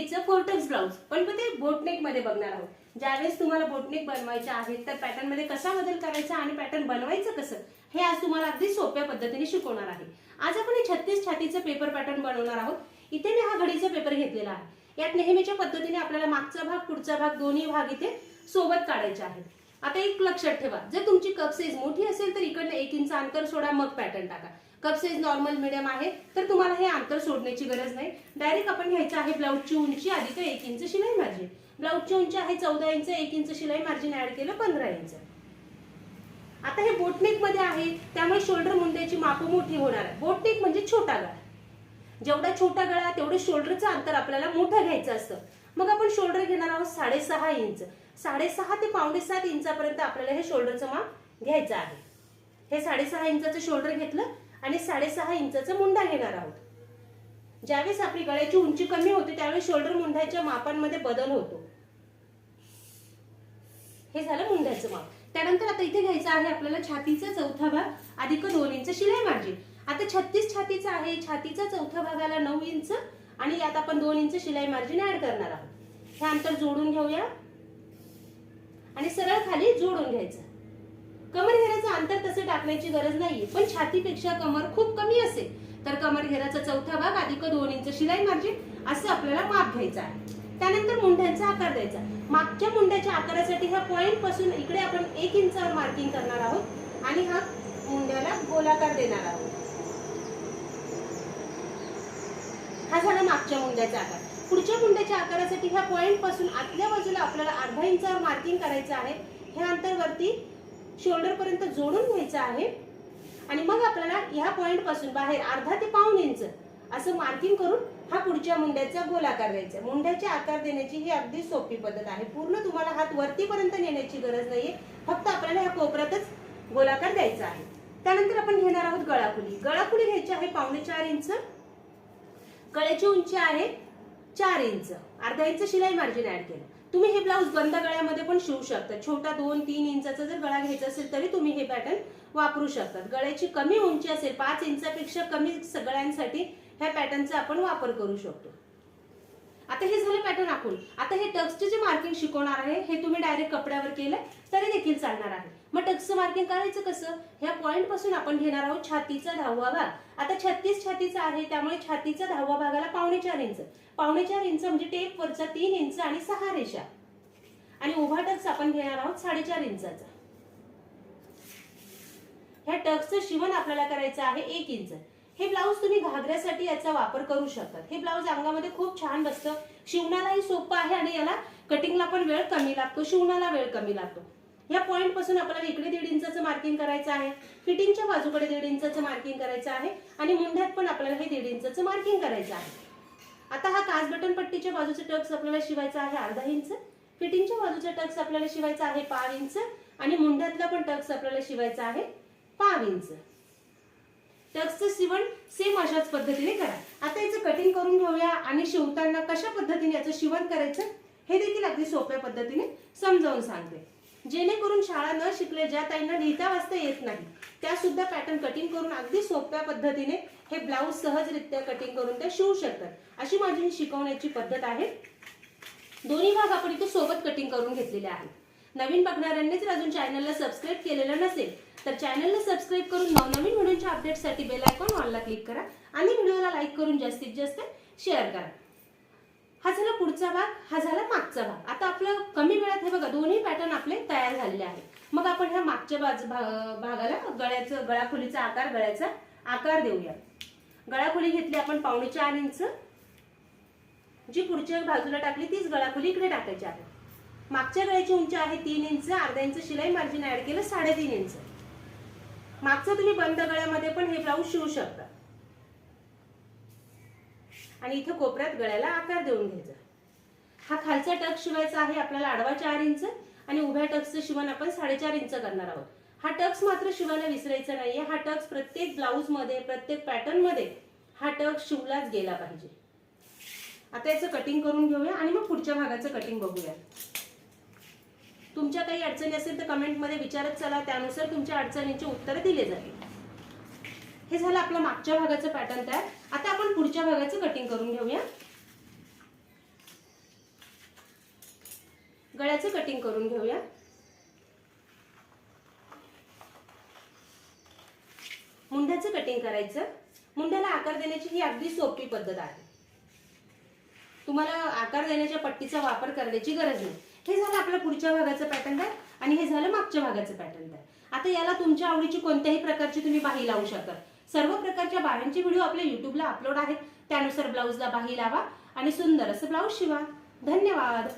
Court blouse पण ते बोटनेकमध्ये बघणार आहोत. ज्यावेळेस तुम्हाला बोटनिक बनवायचे आहेत तर पॅटर्नमध्ये कसा बदल करायचा आणि पॅटर्न बनवायचं कसं हे आज तुम्हाला अगदी सोप्या पद्धतीने शिकवणार आहे. आज आपण हे छत्तीस छातीचं पेपर पॅटर्न बनवणार आहोत. इथे मी हा घडीचा पेपर घेतलेला आहे. यात नेहमीच्या पद्धतीने आपल्याला मागचा भाग पुढचा भाग दोन्ही भाग इथे सोबत काढायचे आहेत. आता एक लक्षात ठेवा. जर तुमची कप साईज मोठी असेल तर इकडनं एक इंच अंतर सोडा मग पॅटर्न टाका. कप साईज नॉर्मल मिडियम आहे. तर तुम्हाला हे अंतर सोडण्याची गरज नाही. डायरेक्ट आपण घ्यायचं आहे ब्लाऊजची उंची आधी तर एक इंच शिलाई मार्जिन ब्लाऊजची उंची आहे चौदा इंच एक इंच शिलाई मार्जिन ऍड केलं पंधरा इंच. आता हे बोटनेकमध्ये आहे. त्यामुळे शोल्डर मुंड्याची माप मोठी होणार आहे. बोटनेक म्हणजे छोटा गळा. जेवढा छोटा गळा तेवढं शोल्डरचं अंतर आपल्याला मोठं घ्यायचं असतं. मग आपण शोल्डर घेणार आहोत साडेसहा इंच. साडेसहा ते पावणे सात इंचापर्यंत आपल्याला हे शोल्डरचं माप घ्यायचं आहे. हे साडेसहा इंचाचं शोल्डर घेतलं आणि साडेसहा इंचाचा मुंडा घेणार आहोत. ज्यावेळेस आपली गळ्याची उंची कमी होते त्यावेळेस शोल्डर मुंड्याच्या मापांमध्ये बदल होतो. हे झालं मुंड्याचं माप. त्यानंतर आता इथे घ्यायचं आहे आपल्याला छातीचा चौथा भाग अधिक दोन इंच शिलाई मार्जिन. आता छत्तीस छातीचा आहे छातीचा चौथा भागाला नऊ इंच आणि यात आपण दोन इंच शिलाई मार्जिन ऍड करणार आहोत. हे अंतर जोडून घेऊया. आणि सरळ खाली जोडून घ्यायचं. कमर घेराचं अंतर तसं टाकण्याची गरज नाहीये पण छातीपेक्षा कमर खूप कमी असेल तर कमर घेराचा चौथा भाग अधिक दोन इंच शिलाई मार्जिन असं आपल्याला माप घ्यायचं आहे. त्यानंतर मुंड्यांचा आकार द्यायचा मागच्या मुंड्याच्या आकारासाठी ह्या पॉईंटपासून इकडे आपण एक इंचावर मार्किंग करणार आहोत आणि हा मुंड्याला गोलाकार देणार आहोत. हा झाला मागच्या मुंड्याचा आकार. पुढच्या मुंड्याच्या आकारासाठी ह्या पॉईंटपासून आतल्या बाजूला आपल्याला अर्धा इंचावर मार्किंग करायचं आहे. हे अंतरवरती शोल्डरपर्यंत शोल्डर पर्यंत जोडून घ्यायचं आहे. आणि मग आपल्याला ह्या पॉइंटपासून बाहेर अर्धा ते पाऊन इंच असं मार्किंग करून हा पुढच्या मुंड्याचा गोलाकार द्यायचा. मुंड्याचे आकार देण्याची ही अगदी सोपी पद्धत आहे. पूर्ण तुम्हाला हात वरतीपर्यंत नेण्याची गरज नाहीये. फक्त आपल्याला ह्या कोपऱ्यातच गोलाकार द्यायचा आहे. त्यानंतर आपण घेणार आहोत गळाखुली. गळाखुली घ्यायची आहे पावणे चार इंच. गळ्याची उंची आहे चार इंच. अर्धा इंच शिलाई मार्जिन ऍड केलं. तुम्ही हे ब्लाऊज बंद गळ्यामध्ये पण शिवू शकता. छोटा दोन तीन इंचाचा जर गळा घ्यायचा असेल तरी तुम्ही हे पॅटर्न वापरू शकतात गळ्याची कमी उंची असेल पाच इंचापेक्षा कमी सगळ्यांसाठी ह्या पॅटर्नचा आपण वापर करू शकतो. आता हे झालं पॅटर्न आखून. आता हे टक्सचे जे मार्किंग शिकवणार आहे हे तुम्ही डायरेक्ट कपड्यावर केलं तरी देखील चालणार आहे. मग टक्सचं मार्किंग करायचं कसं? ह्या पॉईंटपासून आपण घेणार आहोत छातीचा दहावा भाग. आता छत्तीस छातीचा आहे त्यामुळे छातीचा दहावा भागाला पावणे चार इंच. पावणे चार इंच म्हणजे टेप वरचा तीन इंच आणि सहा रेषा. आणि उभा टक्स आपण घेणार आहोत साडेचार इंचाचा. ह्या टक्सचं शिवण आपल्याला करायचं आहे एक इंच. हे ब्लाऊज तुम्ही घागऱ्यासाठी याचा वापर करू शकतात हे ब्लाऊज अंगामध्ये खूप छान बसतं. शिवणालाही सोपं आहे आणि याला कटिंगला पण वेळ कमी लागतो शिवणाला वेळ कमी लागतो. या पॉईंटपासून आपल्याला इकडे दीड इंचाचं मार्किंग करायचं आहे. फिटिंगच्या बाजूकडे दीड इंचाचं मार्किंग करायचं आहे. आणि मुंढ्यात पण आपल्याला हे दीड इंचाचं मार्किंग करायचं आहे. आता हा काच बटन पट्टीच्या बाजूचा टक्स आपल्याला शिवायचा आहे अर्धा इंच. फिटिंगच्या बाजूचा टक्स आपल्याला शिवायचा आहे पाव इंच. आणि मुंढ्यातला पण टक्स आपल्याला शिवायचा आहे पाव इंच. टक्सचं शिवण सेम अशाच पद्धतीने करा. आता याचं कटिंग करून घेऊया आणि शिवताना कशा पद्धतीने याचं शिवण करायचं हे देखील अगदी सोप्या पद्धतीने समजावून सांगते. जेणेकरून शाळा न शिकले ज्या ताईंना लिहिता वाचता येत नाही त्या सुद्धा पॅटर्न कटिंग करून अगदी सोप्या पद्धतीने हे ब्लाऊज सहजरित्या कटिंग करून त्या शिवू शकतात. अशी माझी शिकवण्याची पद्धत आहे. दोन्ही भाग आपण इथे सोबत कटिंग करून घेतलेले आहेत. नवीन बघणाऱ्यांनी जर अजून चॅनलला सबस्क्राईब केलेलं नसेल तर चॅनलला सबस्क्राईब करून नवनवीन व्हिडिओच्या अपडेटसाठी बेल आयकॉन ऑनला क्लिक करा आणि व्हिडिओला लाईक करून जास्तीत जास्त शेअर करा. हा झाला पुढचा भाग हा झाला मागचा भाग. आता आपलं कमी वेळात हे बघा दोन्ही पॅटर्न आपले तयार झालेले आहे मग आपण ह्या मागच्या बाजू भागाला गळ्याचं गळाखोलीचा आकार गळ्याचा आकार देऊया. गळाखोली घेतली आपण पावणे चार इंच. जी पुढच्या बाजूला टाकली तीच गळाखोली इकडे टाकायची आहे. मागच्या गळ्याची उंची आहे तीन इंच अर्धा इंच शिलाई मार्जिन ऍड केलं साडेतीन इंच. मागचं तुम्ही बंद गळ्यामध्ये पण हे ब्लाऊज शिवू शकता. आणि इथं कोपऱ्यात गळ्याला आकार देऊन घ्यायचा. हा खालचा टक शिवायचा आहे आपल्याला आडवा चार इंच आणि उभ्या टक्सचं शिवण आपण साडेचार इंच करणार आहोत. हा टक्स मात्र शिवायला विसरायचा नाहीये. हा टक्स प्रत्येक ब्लाऊजमध्ये प्रत्येक पॅटर्नमध्ये हा टक्स शिवलाच गेला पाहिजे. आता याचं कटिंग करून घेऊया आणि मग पुढच्या भागाचं कटिंग बघूया. तुमच्या काही अडचणी असेल तर कमेंटमध्ये विचारत चला. त्यानुसार तुमच्या अडचणींची उत्तरं दिले जातील. हे झालं आपलं मागच्या भागाचं पॅटर्न तयार. आता आपण पुढच्या भागाचं कटिंग करून घेऊया. गळ्याचं कटिंग करून घेऊया. मुंड्याचं कटिंग करायचं. मुंड्याला आकार देण्याची ही अगदी सोपी पद्धत आहे. तुम्हाला आकार देण्याच्या पट्टीचा वापर करण्याची गरज नाही. हे झालं आपलं पुढच्या भागाचं पॅटर्न आहे आणि हे झालं मागच्या भागाचं पॅटर्न आहे. आता याला तुमच्या आवडीची कोणत्याही प्रकारची तुम्ही बाही लावू शकता. सर्व प्रकारच्या बाह्यांचे व्हिडिओ आपल्या युट्यूबला अपलोड आहेत. त्यानुसार ब्लाऊजला बाही लावा आणि सुंदर असं ब्लाऊज शिवा. धन्यवाद.